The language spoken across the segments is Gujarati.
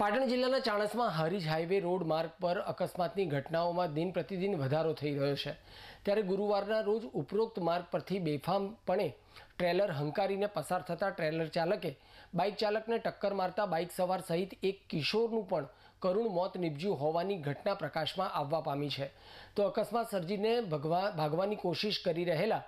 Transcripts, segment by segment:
પાટણ જિલ્લાના ચાણસમાં હરીજ હાઈવે રોડ માર્ગ પર અકસ્માતની ઘટનાઓમાં દિન પ્રતિદિન વધારો થઈ રહ્યો છે. ત્યારે ગુરુવારના રોજ ઉપરોક્ત માર્ગ પરથી બેફામપણે ટ્રેલર હંકારીને પસાર થતા ટ્રેલર ચાલકે બાઇક ચાલકને ટક્કર મારતા બાઇક સવાર સહિત એક કિશોરનું પણ કરુણ મોત નીપજ્યું હોવાની ઘટના પ્રકાશમાં આવવા પામી છે. તો અકસ્માત સર્જીને ભગવા, ભાગવાની કોશિશ કરી રહેલા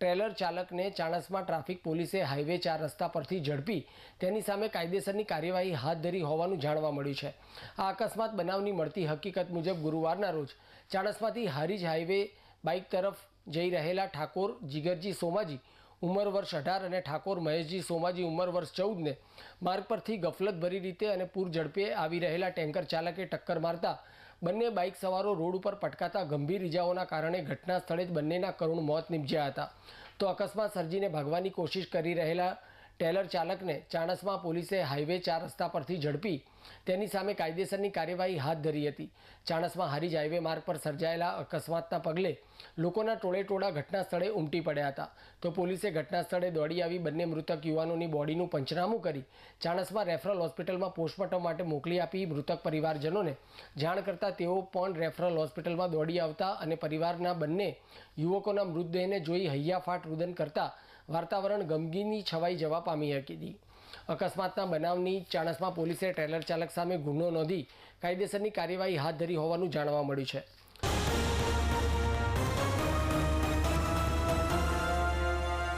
ટ્રેલર ચાલકને ચાણસમાં ટ્રાફિક પોલીસે હાઈવે ચાર રસ્તા પરથી ઝડપી તેની સામે કાયદેસરની કાર્યવાહી હાથ ધરી હોવાનું જાણવા મળ્યું છે. આ અકસ્માત બનાવની મળતી હકીકત મુજબ ગુરુવારના રોજ ચાણસમાંથી હારીજ હાઈવે બાઇક તરફ જઈ રહેલા ઠાકોર, જીગરજી સોમાજી ઉંમર વર્ષ અઢાર અને ઠાકોર મહેશજી સોમાજી ઉંમર વર્ષ ચૌદને માર્ગ પરથી ગફલતભરી રીતે અને પૂર ઝડપે આવી રહેલા ટેન્કર ચાલકે ટક્કર મારતા બંને બાઇક સવારો રોડ ઉપર પટકાતા ગંભીર ઇજાઓના કારણે ઘટના સ્થળે જ બંનેના કરુણ મોત નીપજ્યા હતા. તો અકસ્માત સર્જીને ભાગવાની કોશિશ કરી રહેલા ટેલર ચાલકને ચાણસમાં પોલીસે હાઈવે ચાર રસ્તા પરથી ઝડપી તેની સામે કાયદેસરની કાર્યવાહી હાથ ધરી હતી. ચાણસમાં હારીજ હાઈવે માર્ગ પર સર્જાયેલા અકસ્માતના પગલે લોકોના ટોળે ટોળા ઘટના સ્થળે ઉમટી પડ્યા હતા. તો પોલીસે ઘટના સ્થળે દોડી આવી બંને મૃતક યુવાનોની બોડીનું પંચનામું કરી ચાણસમાં રેફરલ હોસ્પિટલમાં પોસ્ટમોર્ટમ માટે મોકલી આપી મૃતક પરિવારજનોને જાણ કરતાં તેઓ પણ રેફરલ હોસ્પિટલમાં દોડી આવતા અને પરિવારના બંને યુવકોના મૃતદેહને જોઈ હૈયાફાટ રુદન કરતા વાતાવરણ ગમગીની છવાઈ જવા પામી હતી. અકસ્માતના બનાવની ચાણસમાં પોલીસે ટ્રેલર ચાલક સામે ગુનો નોંધી કાયદેસરની કાર્યવાહી હાથ ધરી હોવાનું જાણવા મળ્યું છે.